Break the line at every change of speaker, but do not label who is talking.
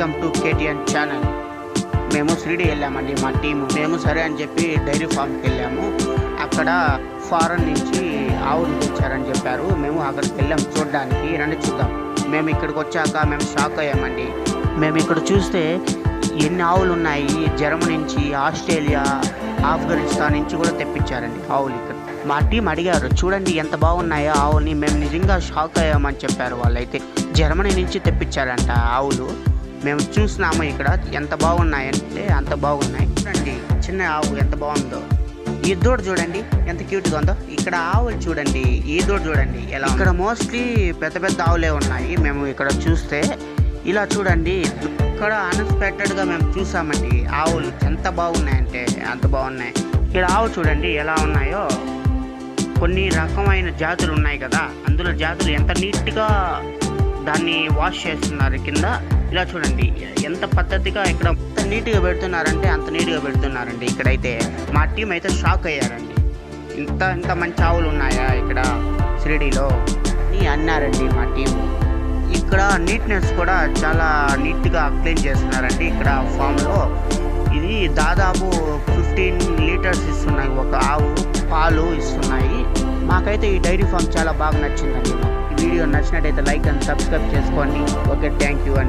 Welcome to KTN channel. మేము షిరిడి వెళ్ళామండి మా టీము. మేము సరే అని చెప్పి డైరీ ఫామ్కి వెళ్ళాము. అక్కడ ఫారెన్ నుంచి ఆవులు తెచ్చారని చెప్పారు. మేము అక్కడికి వెళ్ళాం చూడడానికి. రండి చూద్దాం. మేము ఇక్కడికి వచ్చాక మేము షాక్ అయ్యామండి. మేము ఇక్కడ చూస్తే ఎన్ని ఆవులు ఉన్నాయి? జర్మనీ నుంచి ఆస్ట్రేలియా ఆఫ్ఘనిస్తాన్ నుంచి కూడా తెప్పించారండి ఆవులు ఇక్కడ. మా టీం అడిగారు చూడండి ఎంత బాగున్నాయో ఆవుల్ని? మేము నిజంగా షాక్ అయ్యామని చెప్పారు వాళ్ళైతే. జర్మనీ నుంచి తెప్పించారంట ఆవులు. మేము చూసినాము ఇక్కడ ఎంత బాగున్నాయంటే అంత బాగున్నాయి. చూడండి చిన్న ఆవు ఎంత బాగుందో. ఈ దూడ చూడండి ఎంత క్యూట్గా ఉందో. ఇక్కడ ఆవులు చూడండి ఈ దూడ చూడండి ఎలా ఇక్కడ మోస్ట్లీ పెద్ద పెద్ద ఆవులే ఉన్నాయి. మేము ఇక్కడ చూస్తే ఇలా చూడండి ఇక్కడ అన్ఎక్స్పెక్టెడ్గా మేము చూసామండి ఆవులు ఎంత బాగున్నాయంటే అంత బాగున్నాయి. ఇక్కడ ఆవు చూడండి ఎలా ఉన్నాయో. కొన్ని రకమైన జాతులు ఉన్నాయి కదా అందులో జాతులు ఎంత నీట్గా దాన్ని వాష్ చేస్తున్నారు కింద. ఇలా చూడండి ఎంత పద్ధతిగా ఇక్కడ ఎంత నీట్గా పెడుతున్నారంటే అంత నీట్గా పెడుతున్నారండి. ఇక్కడైతే మా టీం అయితే షాక్ అయ్యారండి. ఇంత ఇంత మంచి ఆవులు ఉన్నాయా ఇక్కడ షిరిడీలో అని అన్నారండి మా టీం ఇక్కడ నీట్నెస్ కూడా చాలా నీట్గా క్లీన్ చేస్తున్నారండి ఇక్కడ ఫామ్లో ఇది దాదాపు ఫిఫ్టీన్ లీటర్స్ ఇస్తున్నాయి ఒక ఆవు పాలు ఇస్తున్నాయి. మాకైతే ఈ డైరీ ఫామ్ చాలా బాగా నచ్చిందండి. ఈ వీడియో నచ్చినట్టయితే లైక్ అండ్ సబ్స్క్రైబ్ చేసుకోండి. ఓకే థ్యాంక్ యూ అండి.